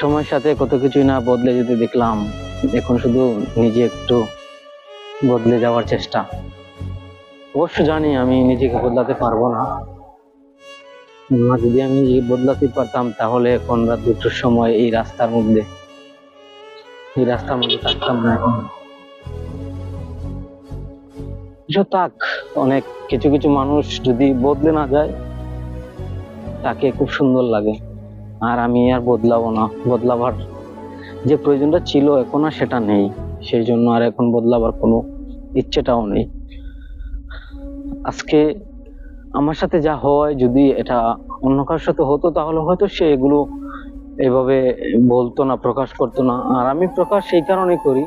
সময়ের সাথে কত কিছুই না বদলে যেতে দেখলাম, এখন শুধু নিজে একটু বদলে যাওয়ার চেষ্টা। অবশ্য জানি আমি নিজেকে বদলাতে পারব না। যদি আমি বদলাতে পারতাম, তাহলে এখন রাত দুটোর সময় এই রাস্তার মধ্যে এই রাস্তার মধ্যে থাকতাম না এখন। থাক, অনেক কিছু কিছু মানুষ যদি বদলে না যায়, তাকে খুব সুন্দর লাগে। আর আমি আর বদলাবো না। বদলাবার যে প্রয়োজনটা ছিল এখন আর সেটা নেই। সেই জন্য আর এখন বদলাবার কোনো ইচ্ছেটাও নেই। আজকে আমার সাথে যা হয়, যদি এটা অন্য কারোর সাথে হতো, তাহলে হয়তো সে এগুলো এভাবে বলতো না, প্রকাশ করতো না। আর আমি প্রকাশ সেই কারণে করি।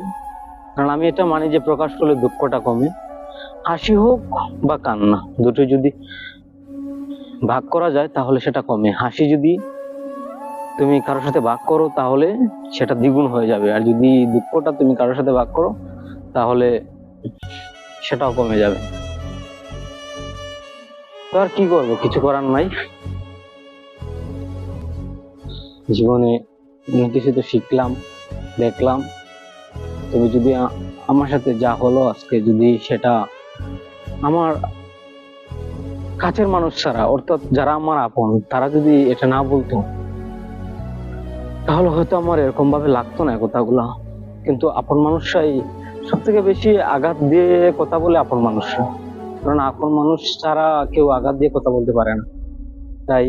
কারণ আমি এটা মানি যে প্রকাশ করলে দুঃখটা কমে। হাসি হোক বা কান্না দুটো যদি ভাগ করা যায়, তাহলে সেটা কমে। হাসি যদি তুমি কারোর সাথে ভাগ করো, তাহলে সেটা দ্বিগুণ হয়ে যাবে। আর যদি দুঃখটা তুমি কারোর সাথে ভাগ করো, তাহলে সেটাও কমে যাবে। তো আর কি করব? কিছু করার নাই। জীবনে অনেক কিছু তো শিখলাম, দেখলাম। তবে যদি আমার সাথে যা হলো আজকে, যদি সেটা আমার কাছের মানুষ ছাড়া, অর্থাৎ যারা আমার আপন, তারা যদি এটা না বলতো তাহলে হয়তো আমার এরকম ভাবে লাগতো না কথাগুলো। কিন্তু আপন মানুষরাই সব থেকে বেশি আঘাত দিয়ে কথা বলে আপন মানুষরা কারণ আপন মানুষ ছাড়া কেউ আঘাত দিয়ে কথা বলতে পারে না। তাই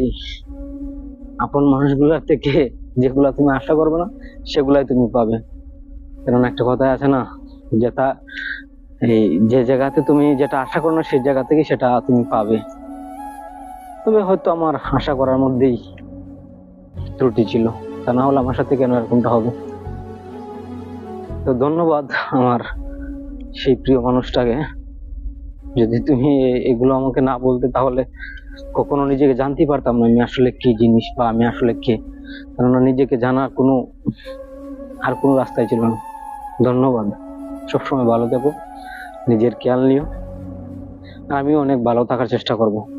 আপন মানুষগুলোর থেকে যেগুলা তুমি আশা করবে না, সেগুলাই তুমি পাবে। কারণ একটা কথা আছে না, যেটা এই যে জায়গাতে তুমি যেটা আশা করো না, সেই জায়গা থেকে সেটা তুমি পাবে। তবে হয়তো আমার আশা করার মধ্যেই ত্রুটি ছিল। তা না হলে আমার সাথে কেন এরকমটা হবে? তো ধন্যবাদ আমার সেই প্রিয় মানুষটাকে। যদি তুমি এগুলো আমাকে না বলতে তাহলে কখনো নিজেকে জানতে পারতাম না আমি আসলে কি জিনিস বা আমি আসলে কে। কেননা নিজেকে জানার কোনো আর কোনো রাস্তায় ছিল না। ধন্যবাদ। সবসময় ভালো থেকো। নিজের খেয়াল নিও। আমিও অনেক ভালো থাকার চেষ্টা করব।